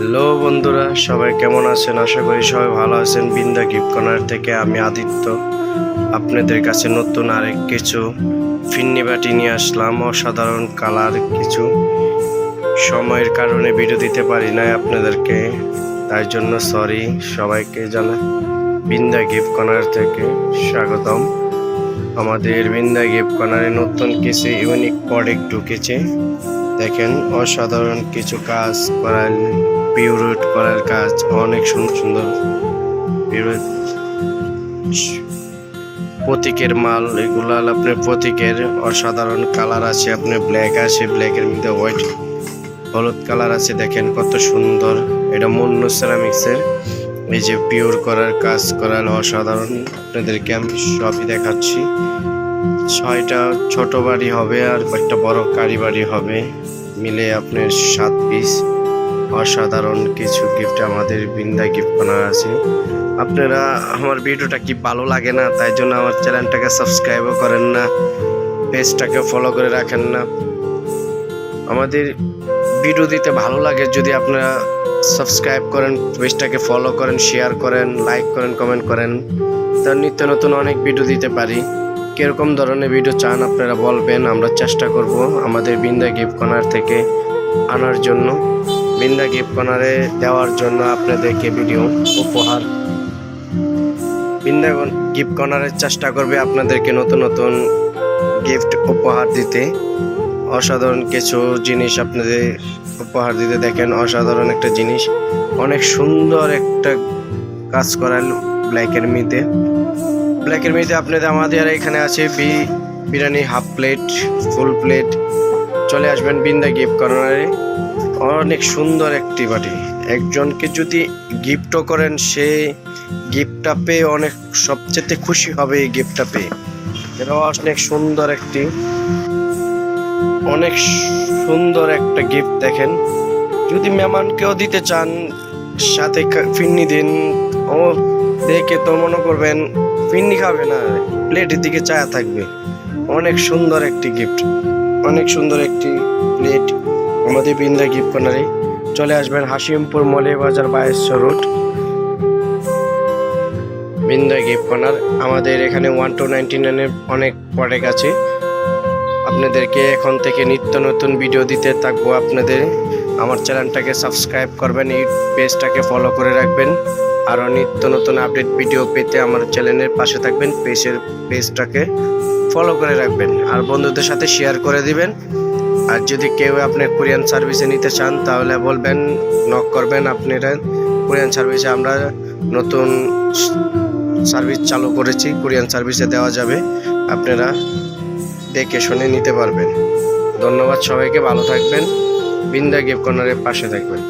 Hello বন্ধুরা, সবাই কেমন আছেন? আশা করি সবাই ভালো আছেন। বিন্দা গিফট কর্নার থেকে আমি আদিত্য। আপনাদের কাছে নতুন আরেক কিছু ফিন্নি বাটি নিয়ে আসলাম। অসাধারণ কালার কিছু। সময়ের কারণে ভিডিও দিতে পারি নাই আপনাদেরকে। তাই জন্য সরি সবাইকে জানা বিন্দা গিফট কর্নার থেকে স্বাগতম। আমাদের বিন্দা গিফট কর্নারে নতুন কিছু ইউনিক প্রোডাক্ট ঢুকেছে। দেখেন, অসাধারণ কিছু কাজ করার পিউরেট করার কাজ, অনেক সুন্দর সুন্দর পিউরেট প্রতীকের মাল, এগুলো আপনার প্রতীকের অসাধারণ কালার আছে, আপনার ব্ল্যাক আছে ব্ল্যাকের মধ্যে হোয়াইট হলুদ কালার আছে, দেখেন কত সুন্দর। এটা মুন্নু সেরামিক্সের এই যে পিওর করার, কাজ করার অসাধারণ। আপনাদেরকে আমি সবই দেখাচ্ছি। ছয়টা ছোট বাড়ি হবে আর একটা বড় কারি বাড়ি হবে। মিলে আপনার সাত পিস অসাধারণ কিছু গিফট আমাদের বিন্দা গিফট করার আছে। আপনারা আমার ভিডিওটা কি ভালো লাগে না, তাই জন্য আমার চ্যানেলটাকে সাবস্ক্রাইবও করেন না পেজটাকে ফলো করে রাখেন না। আমাদের ভিডিও দিতে ভালো লাগে যদি আপনারা সাবস্ক্রাইব করেন পেজটাকে ফলো করেন শেয়ার করেন লাইক করেন কমেন্ট করেন। তার নিত্য নতুন অনেক ভিডিও দিতে পারি। কীরকম ধরনের ভিডিও চান আপনারা বলবেন, আমরা চেষ্টা করব আমাদের বিন্দা গিফট কর্নার থেকে আনার জন্য। বিন্দা গিফট কর্নারে দেওয়ার জন্য আপনাদেরকে ভিডিও উপহার। বিন্দা গিফট কর্নারের চেষ্টা করবে আপনাদেরকে নতুন নতুন গিফট উপহার দিতে। অসাধারণ কিছু জিনিস আপনাদের উপহার দিতে। দেখেন, অসাধারণ একটা জিনিস। অনেক সুন্দর একটা কাজ করাল ব্ল্যাকের মধ্যে। ব্ল্যাকের মধ্যে আপনাদের আমাদের এখানে আছে B biryani half plate full plate চলে আসবেন বিন্দা গিফট কর্নারে অনেক সুন্দর একটি বাটি। একজনকে যদি গিফটও করেন, সে গিফটটা পেয়ে অনেক, সবচেয়ে খুশি হবে এই গিফটটা পেয়ে। এটা অনেক সুন্দর একটি, অনেক সুন্দর একটা গিফট দেখেন। যদি মেহমানকেও দিতে চান, সাথে ফিরনি দিন। ও দেখে তো মনে করবেন ফিরনি খাবে না প্লেটের দিকে চায়া থাকবে। অনেক সুন্দর একটি গিফট অনেক সুন্দর একটি প্লেট আমাদের বিন্দা গিফট কর্নারে চলে আসবেন হাসিমপুর মলে বাজার বাইশশো রোড বিন্দা গিফট কর্নার। আমাদের এখানে ওয়ান টু নাইনটি নাইনের অনেক প্রোডাক্ট আছে। আপনাদেরকে এখন থেকে নিত্য নতুন ভিডিও দিতে থাকব আপনাদের। আমার চ্যানেলটাকে সাবস্ক্রাইব করবেন, এই পেজটাকে ফলো করে রাখবেন। আরও নিত্য নতুন আপডেট ভিডিও পেতে আমার চ্যানেলের পাশে থাকবেন, পেজের পেজটাকে ফলো করে রাখবেন, আর বন্ধুদের সাথে শেয়ার করে দিবেন। আর যদি কেউ আপনি কোরিয়ান সার্ভিসে নিতে চান, তাহলে বলবেন নক করবেন আপনারা। কোরিয়ান সার্ভিসে আমরা নতুন সার্ভিস চালু করেছি, কোরিয়ান সার্ভিসে দেওয়া যাবে, আপনারা দেখে শুনে নিতে পারবেন। ধন্যবাদ সবাইকে, ভালো থাকবেন। বিন্দা গিফট কর্নারের পাশে থাকবেন।